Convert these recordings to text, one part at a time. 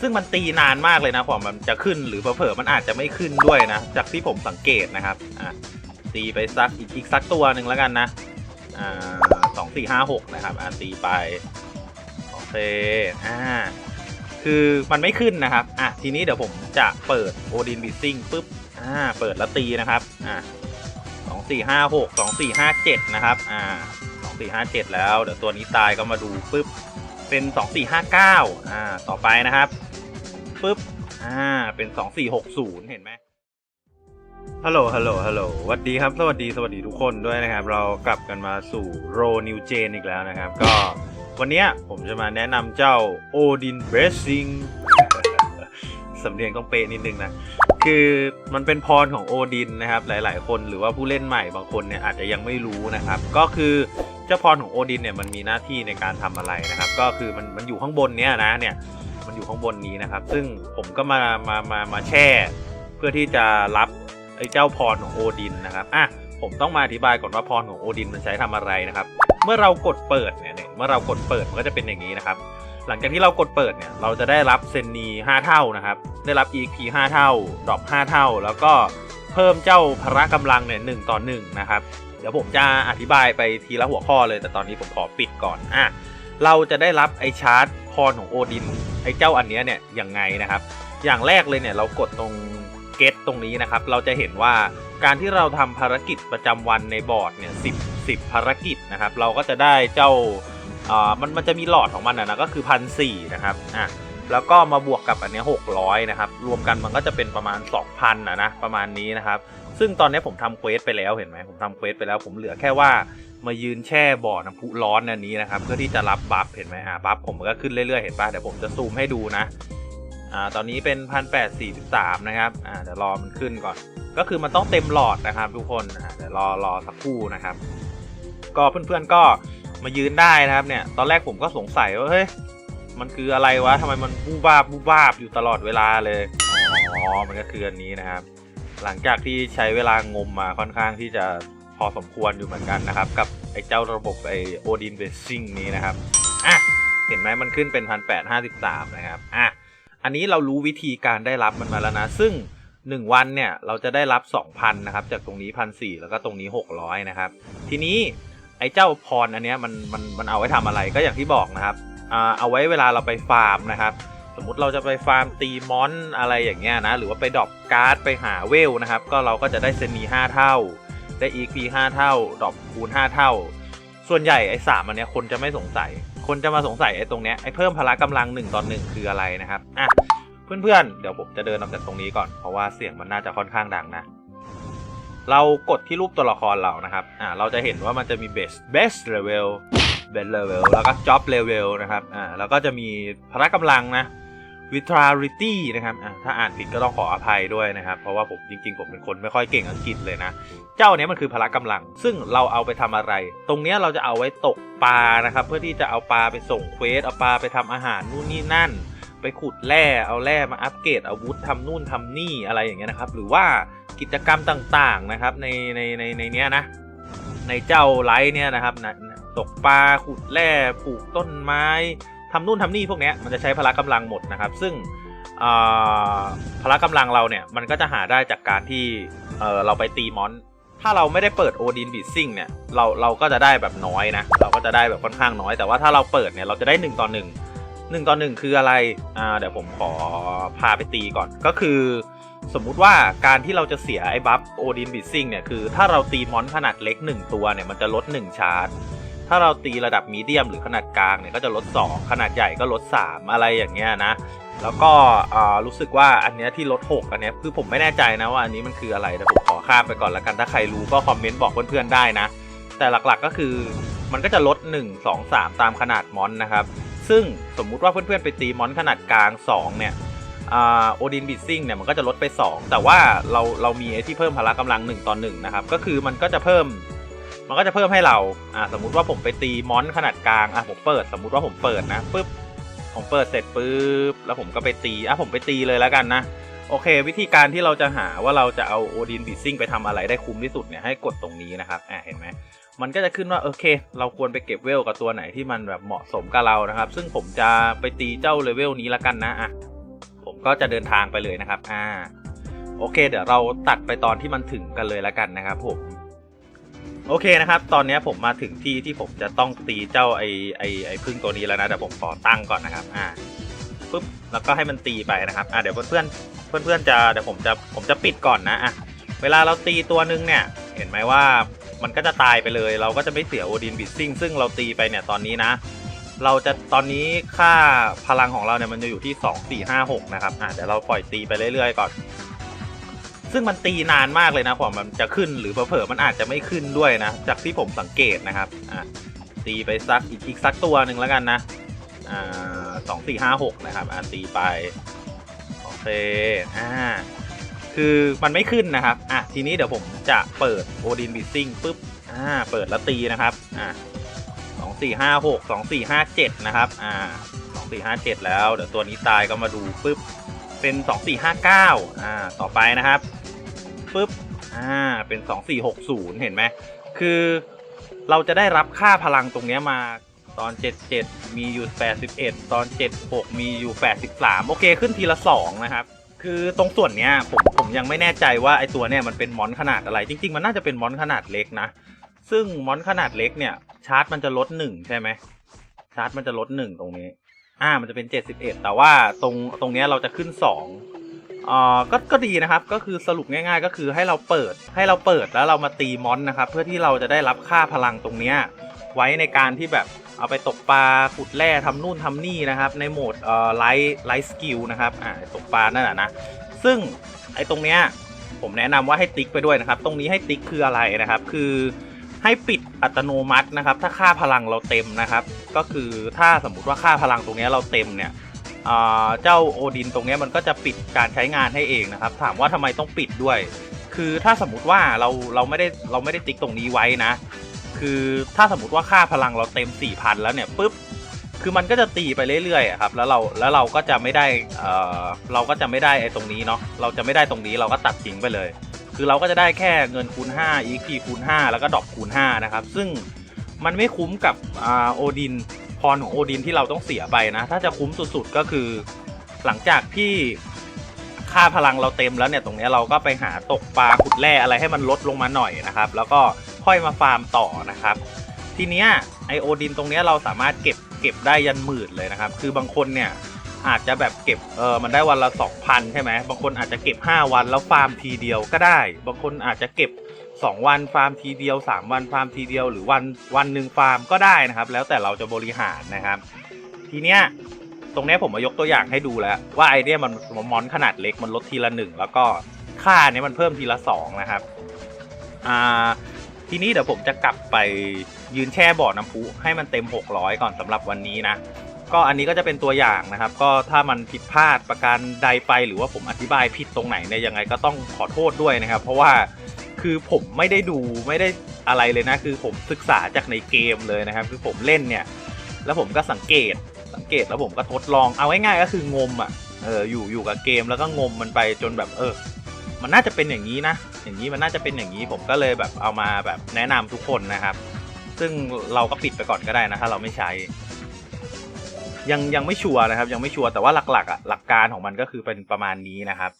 ซึ่งมันตีนานมากเลยนะกว่ามันจะขึ้นหรือเผลอมันอาจจะไม่ขึ้นด้วยนะ จากที่ผมสังเกตนะครับอะตีไปสักอีกสักตัวหนึ่งแล้วกันนะอ่าสองสี่ห้าหกนะครับอะตีไปโอเคอ่าคือมันไม่ขึ้นนะครับอะทีนี้เดี๋ยวผมจะเปิดโอดินบิซิ่งปุ๊บอ่าเปิดแล้วตีนะครับอ่าสองสี่ห้าหกสองสี่ห้าเจ็ดนะครับอ่าสองสี่ห้าเจ็ดแล้วเดี๋ยวตัวนี้ตายก็มาดูปุ๊บเป็น 2459 อ่า ต่อไปนะครับ ปึ๊บ อ่า เป็น 2460 เห็นไหมฮัลโหล ฮัลโหล ฮัลโหลสวัสดีครับ สวัสดี สวัสดีทุกคนด้วยนะครับ เรากลับกันมาสู่โรนิวเจนอีกแล้วนะครับ ก็วันนี้ผมจะมาแนะนำเจ้าโอดินเบรซิงสำเนียงต้องเป๊ะนิดนึงนะ คือมันเป็นพรของโอดินนะครับ หลาย ๆ คนหรือว่าผู้เล่นใหม่บางคนเนี่ยอาจจะยังไม่รู้นะครับ ก็คือเจ้าพรของโอดินเนี่ยมันมีหน้าที่ในการทำอะไรนะครับ ก็คือมันมันอยู่ข้างบนเนี้ยนะเนี่ย มันอยู่ข้างบนนี้นะครับ ซึ่งผมก็มามามามาแช่ เพื่อที่จะรับไอ้เจ้าพรของโอดินนะครับอะผมต้องมาอธิบายก่อนว่าพรของโอดินมันใช้ทำอะไรนะครับ เมื่อเรากดเปิดเนี่ยเมื่อเรากดเปิดมันก็จะเป็นอย่างนี้นะครับ หลังจากที่เรากดเปิดเนี่ยเราจะได้รับเซนนี5 เท่านะครับ ได้รับ EXP 5 เท่าดรอป5เท่า แล้วก็เพิ่มเจ้าพละกำลังเนี่ยหต่อ1นะครับเดี๋ยวผมจะอธิบายไปทีละหัวข้อเลย แต่ตอนนี้ผมขอปิดก่อนอะเราจะได้รับไอชาร์จ พรของโอดินไอเจ้าอันเนี้ยเนี่ยยังไงนะครับ อย่างแรกเลยเนี่ยเรากดตรงเกตตรงนี้นะครับ เราจะเห็นว่าการที่เราทำภารกิจประจำวันในบอร์ดเนี่ยสิบสิบภารกิจนะครับ เราก็จะได้เจ้าอ่ามันมันจะมีหลอดของมันนะนะก็คือพันสี่นะครับอะแล้วก็มาบวกกับอันเนี้หกร้อยนะครับ รวมกันมันก็จะเป็นประมาณ 2,000นะนะ ประมาณนี้นะครับ ซึ่งตอนนี้ผมทำเควสไปแล้วเห็นไหมผมทำเควสไปแล้วผมเหลือแค่ว่า มายืนแช่บ่อน้ำพุร้อนอันนี้นะครับเพื่อที่จะรับบัฟเห็นไหมอะบัฟผมมันก็ขึ้นเรื่อยๆเห็นปะเดี๋ยวผมจะซูมให้ดูนะอ่าตอนนี้เป็นพันแปดสี่สิบสามนะครับอ่าเดี๋ยวรอมันขึ้นก่อน ก็คือมันต้องเต็มหลอดนะครับ ทุกคนอ่าเดี๋ยวรอรอสักครู่นะครับ ก็เพื่อนๆก็มายืนได้นะครับเนี่ย ตอนแรกผมก็สงสัยว่าเฮ้ยมันคืออะไรวะทำไมมันบูบาบบูบาบอยู่ตลอดเวลาเลยอ๋อมันก็คืออันนี้นะครับ หลังจากที่ใช้เวลางมมาค่อนข้างที่จะ พอสมควรอยู่เหมือนกันนะครับ กับไอ้เจ้าระบบไอโอดินเบสซิ่งนี้นะครับอะเห็นไหมมันขึ้นเป็นพันแปดห้าสิบสามนะครับอะอันนี้เรารู้วิธีการได้รับมันมาแล้วนะ ซึ่ง 1 วันเนี่ยเราจะได้รับ 2,000 นะครับ จากตรงนี้พันสี่แล้วก็ตรงนี้ 600 นะครับ ทีนี้ไอ้เจ้าพรอันเนี้ยมันมันมันเอาไว้ทำอะไรก็อย่างที่บอกนะครับอ่าเอาไว้เวลาเราไปฟาร์มนะครับ สมมุติเราจะไปฟาร์มตีมอนอะไรอย่างเงี้ยนะ หรือว่าไปดรอปการ์ดไปหาเวลนะครับ ก็เราก็จะได้เซนี5เท่า ได้ EXP 5 เท่าดรอปคูณ 5 เท่า ส่วนใหญ่ไอ้สามอันเนี้ยคนจะไม่สงสัย คนจะมาสงสัยไอ้ตรงเนี้ยไอ้เพิ่มพละกำลัง1ต่อ1คืออะไรนะครับอะเพื่อนๆ เดี๋ยวผมจะเดินออกจากตรงนี้ก่อน เพราะว่าเสียงมันน่าจะค่อนข้างดังนะ เรากดที่รูปตัวละครเรานะครับ อ่า เราจะเห็นว่ามันจะมี best best level best level แล้วก็ job level นะครับ อ่า แล้วก็จะมีพละกำลังนะ vitality นะครับถ้าอ่านผิดก็ต้องขออภัยด้วยนะครับ เพราะว่าผมจริง ๆ ผมเป็นคนไม่ค่อยเก่งอังกฤษเลยนะ เจ้าเนี้ยมันคือพละกำลัง ซึ่งเราเอาไปทำอะไร ตรงเนี้ยเราจะเอาไว้ตกปลานะครับ เพื่อที่จะเอาปลาไปส่งเควสเอาปลาไปทำอาหารนู่นนี่นั่น ไปขุดแร่เอาแร่มาอัปเกรดอาวุธทำนู่นทำนี่อะไรอย่างเงี้ยนะครับ หรือว่ากิจกรรมต่างๆนะครับในในในในเนี้ยนะ ในเจ้าไลท์เนี่ยนะครับตกปลาขุดแร่ปลูกต้นไม้ ทำนู่นทำนี่พวกนี้มันจะใช้พละกำลังหมดนะครับ ซึ่งพละกำลังเราเนี่ยมันก็จะหาได้จากการที่เเราไปตีมอน ถ้าเราไม่ได้เปิดโอดินบีซิ่งเนี่ยเราเราก็จะได้แบบน้อยนะเราก็จะได้แบบค่อนข้างน้อย แต่ว่าถ้าเราเปิดเนี่ยเราจะได้หนึ่งต่อหนึ่งหนึ่งต่อหนึ่งคืออะไรอ่าเดี๋ยวผมขอพาไปตีก่อนก็คือ สมมุติว่าการที่เราจะเสียไอ้บัฟโอดินบิซิ่งเนี่ยคือถ้าเราตีมอนขนาดเล็ก 1 ตัวเนี่ยมันจะลด 1 ชาร์จ ถ้าเราตีระดับมีเดียมหรือขนาดกลางเนี่ยก็จะลด 2 ขนาดใหญ่ก็ลด 3 อะไรอย่างเงี้ยนะ แล้วก็รู้สึกว่าอันเนี้ยที่ลด 6 อันเนี้ยคือผมไม่แน่ใจนะว่าอันนี้มันคืออะไรแต่ผมขอข้ามไปก่อนละกันถ้าใครรู้ก็คอมเมนต์บอกเพื่อนๆได้นะ แต่หลักๆก็คือมันก็จะลด 1 2 3 ตามขนาดมอนนะครับ ซึ่งสมมุติว่าเพื่อนๆไปตีมอนขนาดกลาง 2 เนี่ยโอดินบิดซิ่งเนี่ยมันก็จะลดไป 2 แต่ว่าเราเรามีไอที่เพิ่มพละกำลัง 1 ต่อ 1 นะครับ ก็คือมันก็จะเพิ่ม มันก็จะเพิ่มให้เราอ่าสมมุติว่าผมไปตีมอนขนาดกลางอะผมเปิด สมมุติว่าผมเปิดนะปุ๊บผมเปิดเสร็จปุ๊บแล้วผมก็ไปตีอะผมไปตีเลยแล้วกันนะโอเค วิธีการที่เราจะหาว่าเราจะเอาโอดินบิดซิ่งไปทำอะไรได้คุ้มที่สุดเนี่ยให้กดตรงนี้นะครับอ่าเห็นไหมมันก็จะขึ้นว่าโอเค เราควรไปเก็บเวลกับตัวไหนที่มันแบบเหมาะสมกับเรานะครับ ซึ่งผมจะไปตีเจ้าเลเวลนี้ละกันนะอะก็จะเดินทางไปเลยนะครับอ่าโอเค เดี๋ยวเราตัดไปตอนที่มันถึงกันเลยแล้วกันนะครับผม โอเคนะครับ ตอนนี้ผมมาถึงที่ที่ผมจะต้องตีเจ้าไอไอไอพึ่งตัวนี้แล้วนะเดี๋ยวผมขอตั้งก่อนนะครับ อ่าปุ๊บแล้วก็ให้มันตีไปนะครับ อ่าเดี๋ยวเพื่อนเพื่อนเพื่อนจะเดี๋ยวผมจะผมจะปิดก่อนนะอะเวลาเราตีตัวนึงเนี่ย เห็นไหมว่ามันก็จะตายไปเลย เราก็จะไม่เสียโอดินบิดซิ่งซึ่งเราตีไปเนี่ยตอนนี้นะ เราจะตอนนี้ค่าพลังของเราเนี่ยมันจะอยู่ที่ 2 4 5 6 นะครับอะเดี๋ยวเราปล่อยตีไปเรื่อยๆก่อน ซึ่งมันตีนานมากเลยนะกว่ามันจะขึ้นหรือเผลอๆมันอาจจะไม่ขึ้นด้วยนะ จากที่ผมสังเกตนะครับอะตีไปสักอีกอีกสักตัวหนึ่งแล้วกันนะอ่าสองสี่ห้าหกนะครับอะตีไปโอเคอ่าคือมันไม่ขึ้นนะครับอะทีนี้เดี๋ยวผมจะเปิดโอดินบิซิ่งปุ๊บอ่าเปิดแล้วตีนะครับอ่าสองสี่ห้าหกสองสี่ห้าเจ็ดนะครับอ่าสองสี่ห้าเจ็ดแล้วเดี๋ยวตัวนี้ตายก็มาดูปุ๊บเป็นสองสี่ห้าเก้าอ่า ต่อไปนะครับ ปุ๊บอ่าเป็นสองสี่หกศูนย์เห็นไหมคือเราจะได้รับค่าพลังตรงนี้มาตอน 77 มีอยู่ 81 ตอน 76 มีอยู่ 83 โอเคขึ้นทีละ 2 นะครับ คือตรงส่วนเนี้ยผมผมยังไม่แน่ใจว่าไอตัวเนี้ยมันเป็นมอนขนาดอะไร จริง ๆ มันน่าจะเป็นมอนขนาดเล็กนะ ซึ่งมอนขนาดเล็กเนี่ยชาร์จมันจะลด 1 ใช่ไหมชาร์จมันจะลด 1 ตรงนี้ อ่ามันจะเป็น 71 แต่ว่าตรงตรงเนี้ยเราจะขึ้น 2 อ่าก็ก็ดีนะครับก็คือสรุปง่าย ๆ ก็คือให้เราเปิดให้เราเปิดแล้วเรามาตีมอนนะครับ เพื่อที่เราจะได้รับค่าพลังตรงเนี้ยไว้ในการที่แบบเอาไปตกปลาขุดแร่ทำนู่นทำนี่นะครับ ในโหมดเอ่อไลท์ไลท์สกิลนะครับอ่าตกปลานั่นแหละนะซึ่งไอ้ตรงเนี้ยผมแนะนำว่าให้ติ๊กไปด้วยนะครับ ตรงนี้ให้ติ๊กคืออะไรนะครับ คือให้ปิดอัตโนมัตินะครับ ถ้าค่าพลังเราเต็มนะครับ ก็คือถ้าสมมติว่าค่าพลังตรงเนี้ยเราเต็มเนี่ย เจ้าโอดินตรงนี้มันก็จะปิดการใช้งานให้เองนะครับ ถามว่าทำไมต้องปิดด้วย คือถ้าสมมติว่าเราเราไม่ได้เราไม่ได้ติ๊กตรงนี้ไว้นะ คือถ้าสมมติว่าค่าพลังเราเต็ม 4,000 แล้วเนี่ยปุ๊บคือมันก็จะตีไปเรื่อยๆครับแล้วเราแล้วเราก็จะไม่ได้เออเราก็จะไม่ได้ไอ้ตรงนี้เนาะเราจะไม่ได้ตรงนี้เราก็ตัดทิ้งไปเลย คือเราก็จะได้แค่เงินคูณ5 EP คูณ5แล้วก็ดอปคูณ5นะครับซึ่งมันไม่คุ้มกับโอดิน พรของโอดินที่เราต้องเสียไปนะ ถ้าจะคุ้มสุดๆก็คือ หลังจากที่ค่าพลังเราเต็มแล้วเนี่ยตรงนี้เราก็ไปหาตกปลาขุดแร่อะไรให้มันลดลงมาหน่อยนะครับ แล้วก็ค่อยมาฟาร์มต่อนะครับ ทีเนี้ยไอโอดินตรงเนี้ยเราสามารถเก็บเก็บได้ยันหมื่นเลยนะครับ คือบางคนเนี่ยอาจจะแบบเก็บเออมันได้วันละ 2,000 ใช่ไหมบางคนอาจจะเก็บ 5 วันแล้วฟาร์มทีเดียวก็ได้ บางคนอาจจะเก็บ 2 วันฟาร์มทีเดียว 3 วันฟาร์มทีเดียว หรือวันวันหนึ่งฟาร์มก็ได้นะครับ แล้วแต่เราจะบริหารนะครับ ทีเนี้ยตรงเนี้ยผมมายกตัวอย่างให้ดูแล้ว ว่าไอเนี้ยมันมอนขนาดเล็กมันลดทีละหนึ่งแล้วก็ค่าเนี้ยมันเพิ่มทีละสองนะครับอ่าทีนี้เดี๋ยวผมจะกลับไปยืนแช่บ่อน้ำพุให้มันเต็ม 600 ก่อนสำหรับวันนี้นะก็อันนี้ก็จะเป็นตัวอย่างนะครับ ก็ถ้ามันผิดพลาดประการใดไปหรือว่าผมอธิบายผิดตรงไหนเนี่ยยังไงก็ต้องขอโทษด้วยนะครับ เพราะว่า คือผมไม่ได้ดูไม่ได้อะไรเลยนะ คือผมศึกษาจากในเกมเลยนะครับ คือผมเล่นเนี่ย แล้วผมก็สังเกตสังเกตแล้วผมก็ทดลองเอาง่ายๆก็คืองมอะเอออยู่อยู่กับเกมแล้วก็งมมันไปจนแบบเออ มันน่าจะเป็นอย่างนี้นะ อย่างนี้มันน่าจะเป็นอย่างนี้ผมก็เลยแบบเอามาแบบแนะนำทุกคนนะครับ ซึ่งเราก็ปิดไปก่อนก็ได้นะถ้าเราไม่ใช้ ยังยังไม่ชัวร์นะครับ ยังไม่ชัวร์แต่ว่าหลักๆอะหลักการของมันก็คือเป็นประมาณนี้นะครับ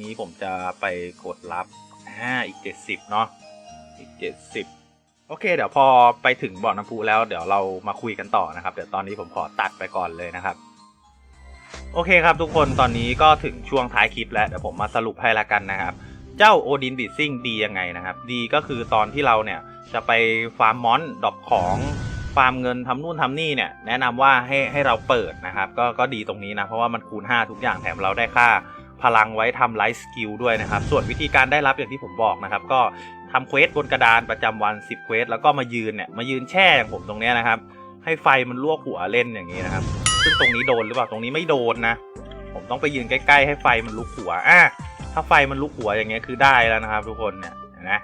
นี้ผมจะไปกดรับ อ่าอีกเจ็ดสิบเนาะอีกเจ็ดสิบโอเค เดี๋ยวพอไปถึงบ่อน้ำพุแล้วเดี๋ยวเรามาคุยกันต่อนะครับ เดี๋ยวตอนนี้ผมขอตัดไปก่อนเลยนะครับ โอเคครับทุกคนตอนนี้ก็ถึงช่วงท้ายคลิปแล้วเดี๋ยวผมมาสรุปให้ละกันนะครับ เจ้าโอดินบิดซิ่งดียังไงนะครับ ดีก็คือตอนที่เราเนี่ยจะไปฟาร์มมอนดอปของฟาร์มเงินทำนู่นทำนี่เนี่ยแนะนำว่าให้ให้เราเปิดนะครับ ก็ก็ดีตรงนี้นะเพราะว่ามันคูณ 5 ทุกอย่างแถมเราได้ค่า พลังไว้ทำไลฟ์สกิลด้วยนะครับ ส่วนวิธีการได้รับอย่างที่ผมบอกนะครับ ก็ทำเควสบนกระดานประจำวัน 10 เควสแล้วก็มายืนเนี่ยมายืนแช่อย่างผมตรงเนี้ยนะครับ ให้ไฟมันลวกหัวเล่นอย่างนี้นะครับ ซึ่งตรงนี้โดนหรือเปล่าตรงนี้ไม่โดนนะ ผมต้องไปยืนใกล้ ๆ ให้ไฟมันลุกหัวอะถ้าไฟมันลุกหัวอย่างเงี้ยคือได้แล้วนะครับ ทุกคนเนี่ยนะ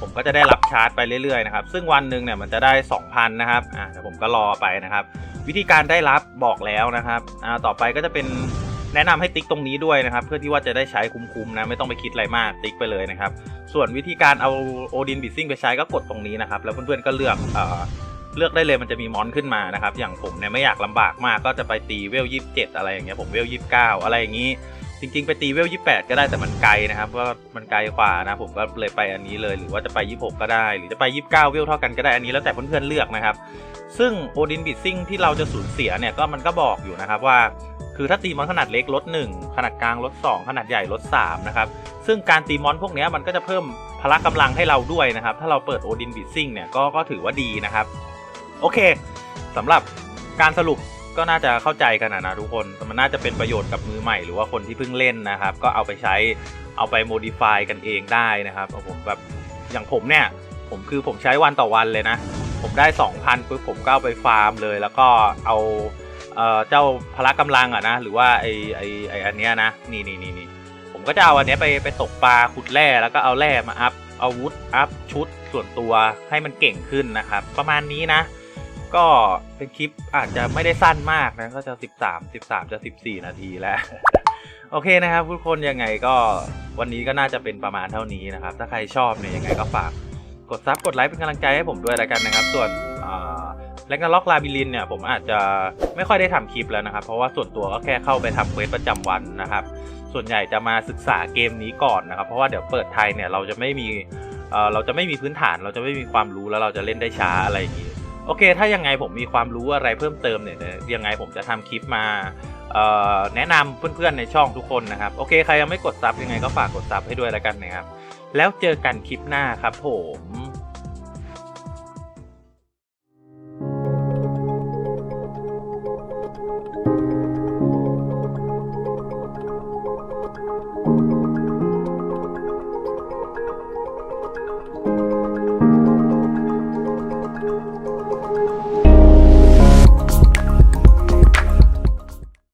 ผมก็จะได้รับชาร์จไปเรื่อยๆนะครับ ซึ่งวันหนึ่งเนี่ยมันจะได้ 2,000 นะครับ อะแต่ผมก็รอไปนะครับ วิธีการได้รับบอกแล้วนะครับ อ่า ต่อไปก็จะเป็น แนะนำให้ติ๊กตรงนี้ด้วยนะครับ เพื่อที่ว่าจะได้ใช้คุ้มๆนะไม่ต้องไปคิดอะไรมากติ๊กไปเลยนะครับ ส่วนวิธีการเอาโอดินบิดซิ่งไปใช้ก็กดตรงนี้นะครับ แล้วเพื่อนๆก็เลือกเอ่อเลือกได้เลยมันจะมีมอนขึ้นมานะครับ อย่างผมเนี่ยไม่อยากลำบากมากก็จะไปตีเวลยี่สิบเจ็ดอะไรอย่างเงี้ยผมเวลยี่สิบเก้าอะไรอย่างงี้ จริง ๆ ไปตีเวลยี่สิบแปดก็ได้แต่มันไกลนะครับว่ามันไกลกว่านะผมก็เลยไปอันนี้เลย หรือว่าจะไปยี่หกก็ได้ หรือจะไปยี่สิบเก้าเวลเท่ากันก็ได้อันนี้แล้วแต่เพื่อนๆเลือกนะครับซึ่งโอดินบิดซิ่งที่เราจะสูญเสียเนี่ยก็มันก็บอกอยู่นะครับว่า คือถ้าตีมอนขนาดเล็กลด1ขนาดกลางลด2ขนาดใหญ่ลด3นะครับซึ่งการตีมอนพวกนี้มันก็จะเพิ่มพละกำลังให้เราด้วยนะครับ ถ้าเราเปิดโอดินบิดซิ่งเนี่ยก็ก็ถือว่าดีนะครับ โอเคสำหรับการสรุปก็น่าจะเข้าใจกันนะนะทุกคนมันน่าจะเป็นประโยชน์กับมือใหม่หรือว่าคนที่เพิ่งเล่นนะครับ ก็เอาไปใช้เอาไปโมดิฟายกันเองได้นะครับเอาผมแบบอย่างผมเนี่ย ผมคือผมใช้วันต่อวันเลยนะ ผมได้ 2,000ปุ๊บผมก็เอาไปฟาร์มเลย แล้วก็เอา เจ้าพละกำลังอะนะหรือว่าไอไอไออันเนี้ยนะนี่นี่นี่นี่ผมก็จะเอาอันเนี้ยไปไปตกปลาขุดแร่แล้วก็เอาแร่มาอัพอาวุธอัพชุดส่วนตัวให้มันเก่งขึ้นนะครับ ประมาณนี้นะ ก็เป็นคลิปอาจจะไม่ได้สั้นมากนะก็จะ 13 13 จะ 14 นาทีแล้ว โอเคนะครับทุกคนยังไงก็วันนี้ก็น่าจะเป็นประมาณเท่านี้นะครับ ถ้าใครชอบเนี่ยยังไงก็ฝากกดซับกดไลค์เป็นกำลังใจให้ผมด้วยแล้วกันนะครับ ส่วน แลกนาล็อกลาบิลินเนี่ยผมอาจจะไม่ค่อยได้ทำคลิปแล้วนะครับ เพราะว่าส่วนตัวก็แค่เข้าไปทำเควสประจำวันนะครับ ส่วนใหญ่จะมาศึกษาเกมนี้ก่อนนะครับ เพราะว่าเดี๋ยวเปิดไทยเนี่ยเราจะไม่มีเอ่อเราจะไม่มีพื้นฐาน เราจะไม่มีความรู้แล้วเราจะเล่นได้ช้าอะไรอย่างนี้โอเค ถ้ายังไงผมมีความรู้อะไรเพิ่มเติมเนี่ยยังไงผมจะทำคลิปมาแนะนำเพื่อนๆในช่องทุกคนนะครับ โอเค ใครยังไม่กดซับยังไงก็ฝากกดซับให้ด้วยแล้วกันนะครับ แล้วเจอกันคลิปหน้าครับผม